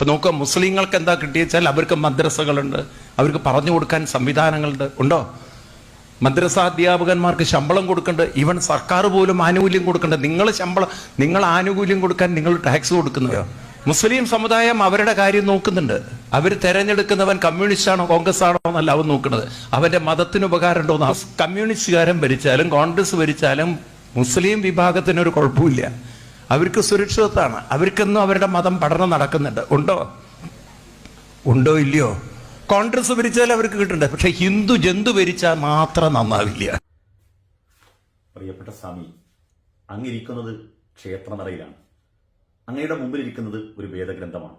ഇപ്പൊ നോക്കുക മുസ്ലിങ്ങൾക്ക് എന്താ കിട്ടിയെച്ചാൽ അവർക്ക് മദ്രസകളുണ്ട്. അവർക്ക് പറഞ്ഞു കൊടുക്കാൻ സംവിധാനങ്ങളുണ്ട്. ഉണ്ടോ? മദ്രസ അധ്യാപകന്മാർക്ക് ശമ്പളം കൊടുക്കേണ്ടത് ഈവൻ സർക്കാർ പോലും ആനുകൂല്യം കൊടുക്കേണ്ടത് നിങ്ങൾ ശമ്പളം നിങ്ങൾ ആനുകൂല്യം കൊടുക്കാൻ നിങ്ങൾ ടാക്സ് കൊടുക്കുന്നതോ. മുസ്ലിം സമുദായം അവരുടെ കാര്യം നോക്കുന്നുണ്ട്. അവർ തെരഞ്ഞെടുക്കുന്നവൻ കമ്മ്യൂണിസ്റ്റ് ആണോ കോൺഗ്രസ് ആണോ എന്നല്ല അവൻ നോക്കുന്നത്. അവന്റെ മതത്തിന് ഉപകാരം ഉണ്ടോ കമ്മ്യൂണിസ്റ്റുകാരൻ ഭരിച്ചാലും കോൺഗ്രസ് ഭരിച്ചാലും മുസ്ലിം വിഭാഗത്തിന് ഒരു കുഴപ്പമില്ല. അവർക്ക് സുരക്ഷിതത്വമാണ് അവർക്കൊന്നും അവരുടെ മതം പഠനം നടക്കുന്നുണ്ട്. ഉണ്ടോ? ഉണ്ടോ ഇല്ലയോ? കോൺഗ്രസ് ഭരിച്ചാൽ അവർക്ക് കിട്ടണ്ടേ? പക്ഷെ ഹിന്ദു ജന്തു ഭരിച്ചാൽ മാത്രം നന്നാവില്ല. പ്രിയപ്പെട്ട സ്വാമി അങ്ങിരിക്കുന്നത് ക്ഷേത്രനടയിലാണ്. അങ്ങയുടെ മുമ്പിലിരിക്കുന്നത് ഒരു വേദഗ്രന്ഥമാണ്.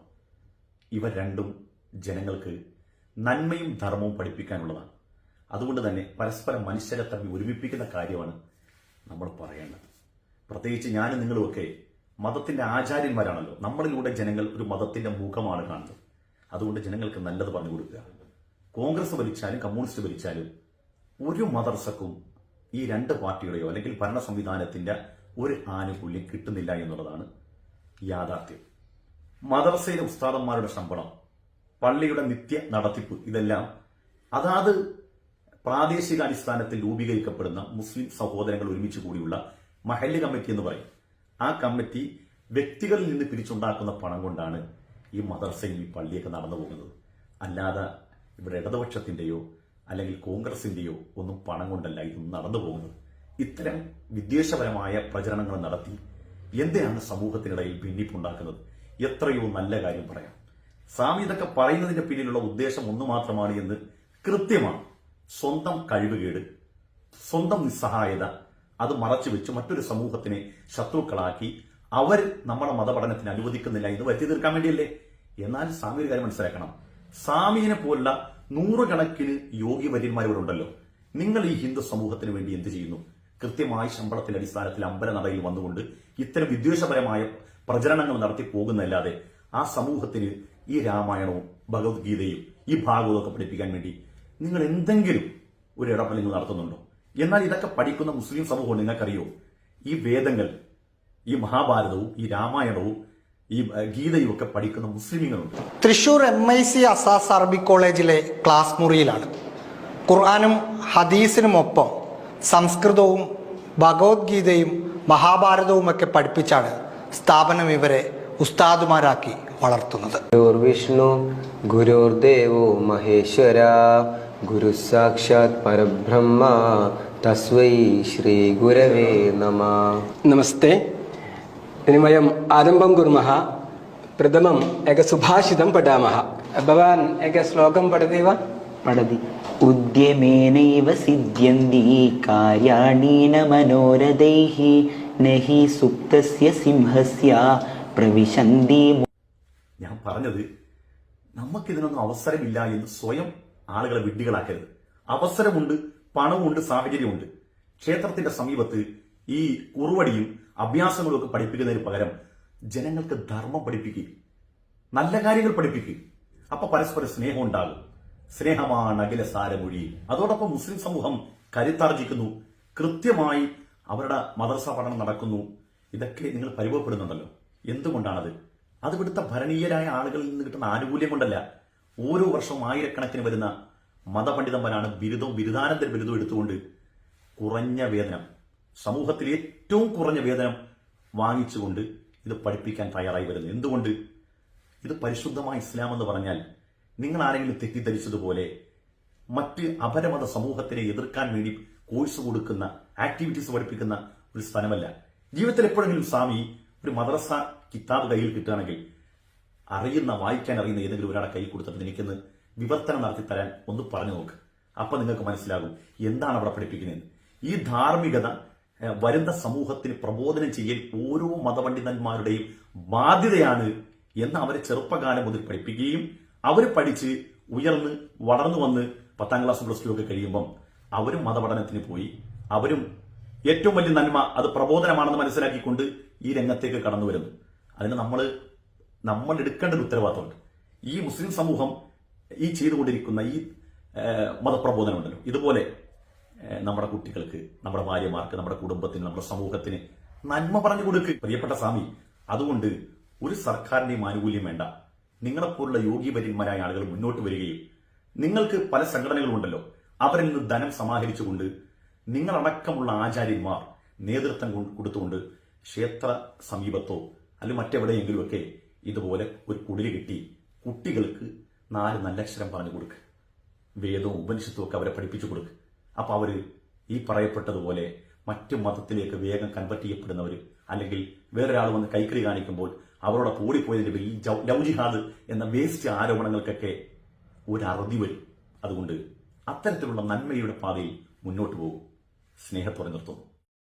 ഇവ രണ്ടും ജനങ്ങൾക്ക് നന്മയും ധർമ്മവും പഠിപ്പിക്കാനുള്ളതാണ്. അതുകൊണ്ട് തന്നെ പരസ്പരം മനുഷ്യരെ തമ്മിൽ ഒരുമിപ്പിക്കുന്ന കാര്യമാണ് നമ്മൾ പറയേണ്ടത്. പ്രത്യേകിച്ച് ഞാനും നിങ്ങളുമൊക്കെ മതത്തിന്റെ ആചാര്യന്മാരാണല്ലോ. നമ്മളിലൂടെ ജനങ്ങൾ ഒരു മതത്തിന്റെ മുഖമാണ് കാണുന്നത്. അതുകൊണ്ട് ജനങ്ങൾക്ക് നല്ലത് പറഞ്ഞു കൊടുക്കുക. കോൺഗ്രസ് ഭരിച്ചാലും കമ്മ്യൂണിസ്റ്റ് ഭരിച്ചാലും ഒരു മദർസക്കും ഈ രണ്ട് പാർട്ടിയുടെയോ അല്ലെങ്കിൽ ഭരണ സംവിധാനത്തിന്റെ ഒരു ആനുകൂല്യം കിട്ടുന്നില്ല എന്നുള്ളതാണ് യാഥാർത്ഥ്യം. മദർസയിലെ ഉസ്താദന്മാരുടെ ശമ്പളം പള്ളിയുടെ നിത്യ നടത്തിപ്പ് ഇതെല്ലാം അതാത് പ്രാദേശിക അടിസ്ഥാനത്തിൽ രൂപീകരിക്കപ്പെടുന്ന മുസ്ലിം സഹോദരങ്ങൾ ഒരുമിച്ച് കൂടിയുള്ള മഹല്ല് കമ്മിറ്റി എന്ന് പറയും. ആ കമ്മിറ്റി വ്യക്തികളിൽ നിന്ന് പിരിച്ചുണ്ടാക്കുന്ന പണം കൊണ്ടാണ് ഈ മദർസയും ഈ പള്ളിയൊക്കെ നടന്നു പോകുന്നത്. അല്ലാതെ ഇവിടെ ഇടതുപക്ഷത്തിന്റെയോ അല്ലെങ്കിൽ കോൺഗ്രസിന്റെയോ ഒന്നും പണം കൊണ്ടല്ല ഇത് നടന്നു പോകുന്നത്. ഇത്തരം വിദ്വേഷപരമായ പ്രചരണങ്ങൾ നടത്തി എന്തിനാണ് സമൂഹത്തിനിടയിൽ ഭിന്നിപ്പുണ്ടാക്കുന്നത്? എത്രയോ നല്ല കാര്യം പറയാം. സ്വാമി ഇതൊക്കെ പറയുന്നതിന്റെ പിന്നിലുള്ള ഉദ്ദേശം ഒന്നു മാത്രമാണ് എന്ന് കൃത്യമാണ്. സ്വന്തം കഴിവുകേട് സ്വന്തം നിസ്സഹായത അത് മറച്ചു വെച്ച് മറ്റൊരു സമൂഹത്തിനെ ശത്രുക്കളാക്കി അവർ നമ്മുടെ മതപഠനത്തിന് അനുവദിക്കുന്നില്ല എന്ന് വരുത്തി തീർക്കാൻ വേണ്ടിയല്ലേ? എന്നാൽ സ്വാമി ഒരു കാര്യം മനസ്സിലാക്കണം. സ്വാമിയെ പോലുള്ള നൂറുകണക്കിന് യോഗിവര്യന്മാരോടുണ്ടല്ലോ നിങ്ങൾ ഈ ഹിന്ദു സമൂഹത്തിന് വേണ്ടി എന്ത് ചെയ്യുന്നു? കൃത്യമായി ശമ്പളത്തിന്റെ അടിസ്ഥാനത്തിൽ അമ്പലനടയിൽ വന്നുകൊണ്ട് ഇത്തരം വിദ്വേഷപരമായ പ്രചരണങ്ങൾ നടത്തി പോകുന്നല്ലാതെ ആ സമൂഹത്തിന് ഈ രാമായണവും ഭഗവത്ഗീതയും ഈ ഭാഗവതമൊക്കെ പഠിപ്പിക്കാൻ വേണ്ടി നിങ്ങൾ എന്തെങ്കിലും ഒരു ഇടപെടൽ നിങ്ങൾ നടത്തുന്നുണ്ടോ? എന്നാൽ ഇതൊക്കെ പഠിക്കുന്ന മുസ്ലിം സമൂഹം നിങ്ങൾക്കറിയോ? ഈ വേദങ്ങൾ ഈ മഹാഭാരതവും ഈ രാമായണവും ഈ ഗീതയും ഒക്കെ പഠിക്കുന്ന മുസ്ലിമുകളുണ്ട് Thrissur M I C Asas അറബി കോളേജിലെ ക്ലാസ് മുറിയിലാണ്. ഖുർആാനും ഹദീസിനുമൊപ്പം സംസ്കൃതവും ഭഗവത്ഗീതയും മഹാഭാരതവും ഒക്കെ പഠിപ്പിച്ചാണ് സ്ഥാപനം ഇവരെ ഉസ്താദുമാരാക്കി വളർത്തുന്നത്. ഗുരുവിഷ്ണു ഗുരുദേവോ മഹേശ്വര. ഗുരുസാക്ഷാത് പരബ്രഹ്മ. തസ്വൈ ശ്രീ ഗുരവേ നമ. നമസ്തേ. ഇനി വയം ആരംഭം കുർമः പ്രഥമം ഏക സുഭാഷിതം പഠാമः ഭവാൻ ഏക ശ്ലോകം പഠതി വ പഠതി. ഉദ്യമേനൈവ സിദ്ധ്യന്തി കാര്യാണി മനോരഥൈ നഹി സുപ്തസ്യ സിംഹസ്യ പ്രവിശന്തി ഞാൻ പറഞ്ഞത് നമുക്കിതിനൊന്നും അവസരമില്ല എന്ന് സ്വയം ആളുകളെ വിഡ്ഢികളാക്കരുത്. അവസരമുണ്ട് പണമുണ്ട് സാഹചര്യമുണ്ട്. ക്ഷേത്രത്തിന്റെ സമീപത്ത് ഈ കുറുവടിയും അഭ്യാസങ്ങളും ഒക്കെ പഠിപ്പിക്കുന്നതിന് പകരം ജനങ്ങൾക്ക് ധർമ്മം പഠിപ്പിക്കുക നല്ല കാര്യങ്ങൾ പഠിപ്പിക്കുക അപ്പൊ പരസ്പര സ്നേഹം ഉണ്ടാകും. സ്നേഹമാണ് അഖില സാരമൊഴി അതോടൊപ്പം മുസ്ലിം സമൂഹം കരുത്താർജിക്കുന്നു. കൃത്യമായി അവരുടെ മദർസ പഠനം നടക്കുന്നു. ഇതൊക്കെ നിങ്ങൾ പരിഭവപ്പെടുന്നുണ്ടല്ലോ. എന്തുകൊണ്ടാണത്? അത് ഇവിടുത്തെ ഭരണീയരായ ആളുകളിൽ നിന്ന് കിട്ടുന്ന ആനുകൂല്യം കൊണ്ടല്ല. ഓരോ വർഷവും ആയിരക്കണക്കിന് വരുന്ന മതപണ്ഡിതന്മാരാണ് ബിരുദവും ബിരുദാനന്തര ബിരുദവും എടുത്തുകൊണ്ട് കുറഞ്ഞ വേതനം സമൂഹത്തിൽ ഏറ്റവും കുറഞ്ഞ വേതനം വാങ്ങിച്ചുകൊണ്ട് ഇത് പഠിപ്പിക്കാൻ തയ്യാറായി വരുന്നത് എന്തുകൊണ്ട്? ഇത് പരിശുദ്ധമായ ഇസ്ലാം എന്ന് പറഞ്ഞാൽ നിങ്ങൾ ആരെങ്കിലും തെറ്റിദ്ധരിച്ചതുപോലെ മറ്റ് അപരമത സമൂഹത്തിനെ എതിർക്കാൻ വേണ്ടി കോഴ്സ് കൊടുക്കുന്ന ആക്ടിവിറ്റീസ് പഠിപ്പിക്കുന്ന ഒരു സ്ഥലമല്ല. ജീവിതത്തിൽ എപ്പോഴെങ്കിലും സ്വാമി ഒരു മദ്രസ കിതാബ് കയ്യിൽ കിട്ടുകയാണെങ്കിൽ അറിയുന്ന വായിക്കാൻ അറിയുന്ന ഏതെങ്കിലും ഒരാളെ കൈ കൊടുത്തിട്ട് എനിക്കൊന്ന് വിവർത്തനം നടത്തി തരാൻ ഒന്ന് പറഞ്ഞു നോക്ക്. അപ്പൊ നിങ്ങൾക്ക് മനസ്സിലാകും എന്താണ് അവിടെ പഠിപ്പിക്കുന്നത്. ഈ ധാർമ്മികത വരുന്ന സമൂഹത്തിന് പ്രബോധനം ചെയ്യൽ ഓരോ മതപണ്ഡിതന്മാരുടെയും ബാധ്യതയാണ് എന്ന് അവരെ ചെറുപ്പകാലം മുതൽ പഠിപ്പിക്കുകയും അവർ പഠിച്ച് ഉയർന്ന് വളർന്നു വന്ന് പത്താം ക്ലാസ് പ്ലസ് ടു ഒക്കെ കഴിയുമ്പം അവരും മതപഠനത്തിന് പോയി. അവരും ഏറ്റവും വലിയ നന്മ അത് പ്രബോധനമാണെന്ന് മനസ്സിലാക്കിക്കൊണ്ട് ഈ രംഗത്തേക്ക് കടന്നു വരുന്നു അതിന് നമ്മൾ നമ്മൾ എടുക്കേണ്ട ഒരു ഉത്തരവാദിത്തമുണ്ട്. ഈ മുസ്ലിം സമൂഹം ഈ ചെയ്തുകൊണ്ടിരിക്കുന്ന ഈ മതപ്രബോധനം ഉണ്ടല്ലോ. ഇതുപോലെ നമ്മുടെ കുട്ടികൾക്ക് നമ്മുടെ ഭാര്യമാർക്ക് നമ്മുടെ കുടുംബത്തിന് നമ്മുടെ സമൂഹത്തിന് നന്മ പറഞ്ഞു കൊടുക്ക്. പ്രിയപ്പെട്ട സ്വാമി അതുകൊണ്ട് ഒരു സർക്കാരിന്റെയും ആനുകൂല്യം വേണ്ട. നിങ്ങളെപ്പോലുള്ള യോഗ്യവര്യന്മാരായ ആളുകൾ മുന്നോട്ട് വരികയും നിങ്ങൾക്ക് പല സംഘടനകളും ഉണ്ടല്ലോ. അവരിൽ നിന്ന് ധനം സമാഹരിച്ചുകൊണ്ട് നിങ്ങളടക്കമുള്ള ആചാര്യന്മാർ നേതൃത്വം കൊടുത്തുകൊണ്ട് ക്ഷേത്ര സമീപത്തോ അല്ലെങ്കിൽ മറ്റെവിടെയെങ്കിലുമൊക്കെ ഇതുപോലെ ഒരു കുടിൽ കിട്ടി കുട്ടികൾക്ക് നാല് നല്ലക്ഷരം പറഞ്ഞു കൊടുക്ക്. വേദവും ഉപനിഷത്തും ഒക്കെ അവരെ പഠിപ്പിച്ചു കൊടുക്ക്. അപ്പോൾ അവർ ഈ പറയപ്പെട്ടതുപോലെ മറ്റു മതത്തിലേക്ക് വേഗം കൺവെർട്ട് ചെയ്യപ്പെടുന്നവർ അല്ലെങ്കിൽ വേറൊരാൾ വന്ന് കൈക്കറി കാണിക്കുമ്പോൾ അവരോട് ഓടിപ്പോയതിന്റെ പേരിൽ ലവ് എന്ന വേസ്റ്റ് ആരോപണങ്ങൾക്കൊക്കെ ഒരു അറുതി വരും. അതുകൊണ്ട് അത്തരത്തിലുള്ള നന്മയുടെ പാതയിൽ മുന്നോട്ട് പോകും. സ്നേഹത്തോടെ നിർത്തുന്നു.